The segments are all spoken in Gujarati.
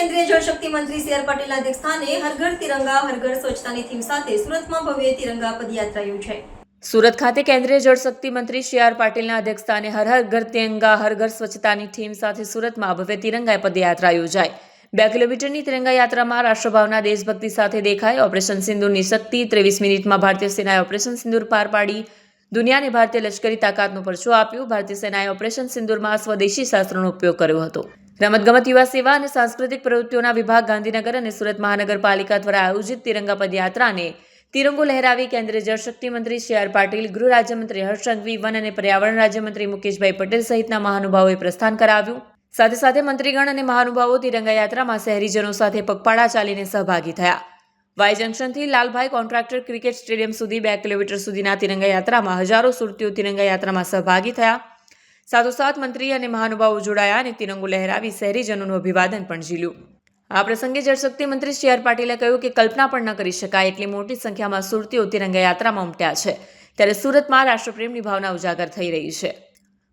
કેન્દ્રીય જળશક્તિ મંત્રી સી આર પાટીલના અધ્યક્ષસ્થાને હર ઘર તિરંગા હર ઘર સ્વચ્છતાની થીમ સાથે સુરતમાં ભવ્ય તિરંગા પદયાત્રા યોજાઈ. સુરત ખાતે કેન્દ્રીય જળશક્તિ મંત્રી સી આર પાટીલના અધ્યક્ષસ્થાને હર હર ઘર તિરંગા હર ઘર સ્વચ્છતાની થીમ સાથે સુરતમાં ભવ્ય તિરંગા પદયાત્રા યોજાઈ. બે કિલોમીટરની તિરંગા યાત્રામાં રાષ્ટ્રભાવના દેશભક્તિ સાથે દેખાય ઓપરેશન સિંદૂરની શક્તિ ત્રેવીસ મિનિટમાં ભારતીય સેનાએ ઓપરેશન સિંદૂર પાર પાડી. દુનિયાને ભારતીય લશ્કરી તાકાતનો પરચો આપ્યો. ભારતીય સેનાએ ઓપરેશન સિંદૂરમાં સ્વદેશી શાસ્ત્રોનો ઉપયોગ કર્યો હતો. રમતગમત યુવા સેવા અને સાંસ્કૃતિક પ્રવૃત્તિઓના વિભાગ ગાંધીનગર અને સુરત મહાનગરપાલિકા દ્વારા આયોજિત તિરંગા પદયાત્રાને તિરંગો લહેરાવી કેન્દ્રીય જળશક્તિ મંત્રી સી આર પાટીલ, ગૃહ રાજ્યમંત્રી હર્ષ સંઘવી, વન અને પર્યાવરણ રાજ્યમંત્રી મુકેશભાઈ પટેલ સહિતના મહાનુભાવોએ પ્રસ્થાન કરાવ્યું. સાથે સાથે મંત્રીગણ અને મહાનુભાવો તિરંગા યાત્રામાં શહેરીજનો સાથે પગપાળા ચાલીને સહભાગી થયા. વાય જંકશનથી લાલભાઈ કોન્ટ્રાક્ટર ક્રિકેટ સ્ટેડિયમ સુધી બે કિલોમીટર સુધીના તિરંગા યાત્રામાં હજારો સુરતીઓ તિરંગા યાત્રામાં સહભાગી થયા. સાથોસાથ મંત્રી અને મહાનુભાવો જોડાયા અને તિરંગો લહેરાવી શહેરીજનોનું અભિવાદન પણ ઝીલ્યું. આ પ્રસંગે જળશક્તિ મંત્રી સી આર પાટીલે કહ્યું કે કલ્પના પણ ન કરી શકાય એટલી મોટી સંખ્યામાં સુરતીઓ તિરંગા યાત્રામાં ઉમટ્યા છે. ત્યારે સુરતમાં રાષ્ટ્રપ્રેમની ભાવના ઉજાગર થઈ રહી છે.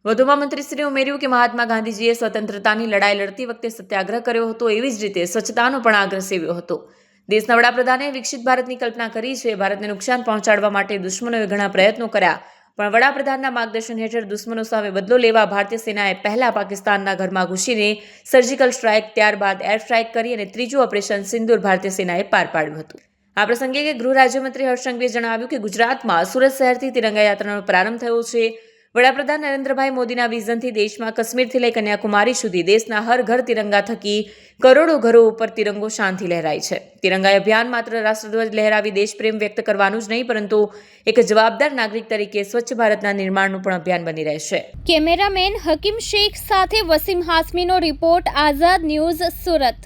વધુમાં મંત્રીશ્રીએ ઉમેર્યું કે મહાત્મા ગાંધીજીએ સ્વતંત્રતાની લડાઈ લડતી વખતે સત્યાગ્રહ કર્યો હતો, એવી જ રીતે સ્વચ્છતાનો પણ આગ્રહ સેવ્યો હતો. દેશના વડાપ્રધાને વિકસિત ભારતની કલ્પના કરી છે. ભારતને નુકસાન પહોંચાડવા માટે દુશ્મનોએ ઘણા પ્રયત્નો કર્યા. પણ વડાપ્રધાનના માર્ગદર્શન હેઠળ દુશ્મનો સામે બદલો લેવા ભારતીય સેનાએ પહેલા પાકિસ્તાનના ઘરમાં ઘૂસીને સર્જિકલ સ્ટ્રાઇક ત્યારબાદ એર સ્ટ્રાઇક કરી અને ત્રીજું ઓપરેશન સિંદૂર ભારતીય સેનાએ પાર પાડ્યું હતું. આ પ્રસંગે ગૃહ રાજ્યમંત્રી હર્ષ સંઘવીએ જણાવ્યું કે ગુજરાતમાં સુરત શહેરથી તિરંગા યાત્રાનો પ્રારંભ થયો છે. વડાપ્રધાન નરેન્દ્રભાઈ મોદીના વિઝનથી દેશમાં કાશ્મીરથી લઈ કન્યાકુમારી સુધી દેશના હર ઘર તિરંગા થકી કરોડો ઘરો ઉપર તિરંગો શાંતિ લહેરાય છે. તિરંગા અભિયાન માત્ર રાષ્ટ્રધ્વજ લહેરાવી દેશપ્રેમ વ્યક્ત કરવાનું જ નહીં, પરંતુ એક જવાબદાર નાગરિક તરીકે સ્વચ્છ ભારતના નિર્માણનું પણ અભિયાન બની રહેશે. કેમેરામેન હકીમ શેખ સાથે વસીમ હાસમીનો રિપોર્ટ, આઝાદ ન્યૂઝ સુરત.